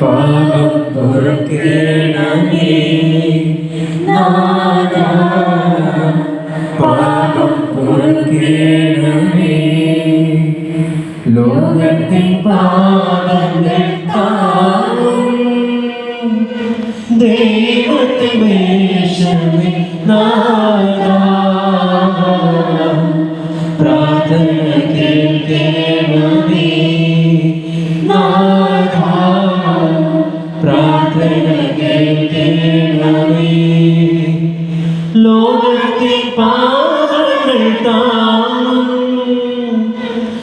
പാപം പൊറുക്കേണമേ. പാപം പൊറുക്കേണമേ. ലോകത്തിൻ പാപങ്ങൾ നാദാ പ്രാർത്ഥന കേൾക്കണമേ പ്രാർത്ഥന കേൾക്കണമേ ലോകത്തിൻ പാപങ്ങൾ താങ്ങും.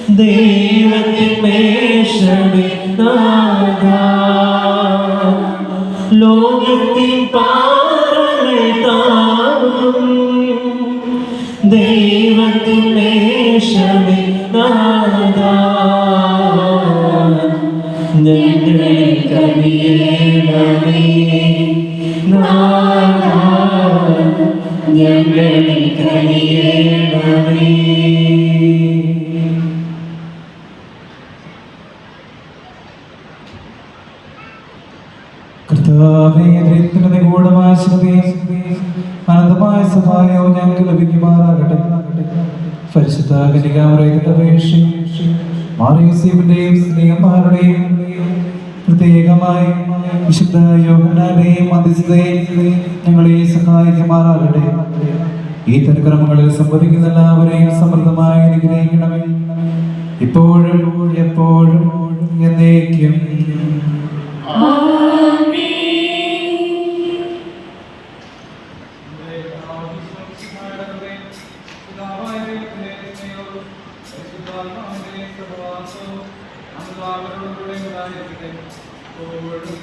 ദൈവത്തിൻ മേഷമേ നാഥാ. ലോകത്തിൻ പാപങ്ങൾ ദൈവത്തിൻ മേഷമേ നാഥാ ഞങ്ങളിൽ കവിയേണമേ നാഥാ ഞങ്ങളിൽ കവിയേണമേ കർത്താവേ ദൈവത്തിന്റെ നിഗൂഢമായ ശ്രദ്ധയും അനന്തമായ സഹായവും ഞങ്ങൾക്ക് ലഭിക്കുമാറാകട്ടെ പരിശുദ്ധ സ്നേഹന്മാരുടെയും പ്രത്യേകമായി വിശുദ്ധ യോഹനാന്റെയും ഈ തനുക്രമങ്ങളിൽ സംഭവിക്കുന്ന എല്ലാവരെയും സമൃദ്ധമായി അനുഗ്രഹിക്കണമേ. ഇപ്പോഴും എപ്പോഴും എന്നേക്കും ും. പരിശുദ്ധാത്മാവിനെ പ്രഭാസോ അനുഭാവനോടുകൂടെ ഉണ്ടായിരിക്കട്ടെ ഓടും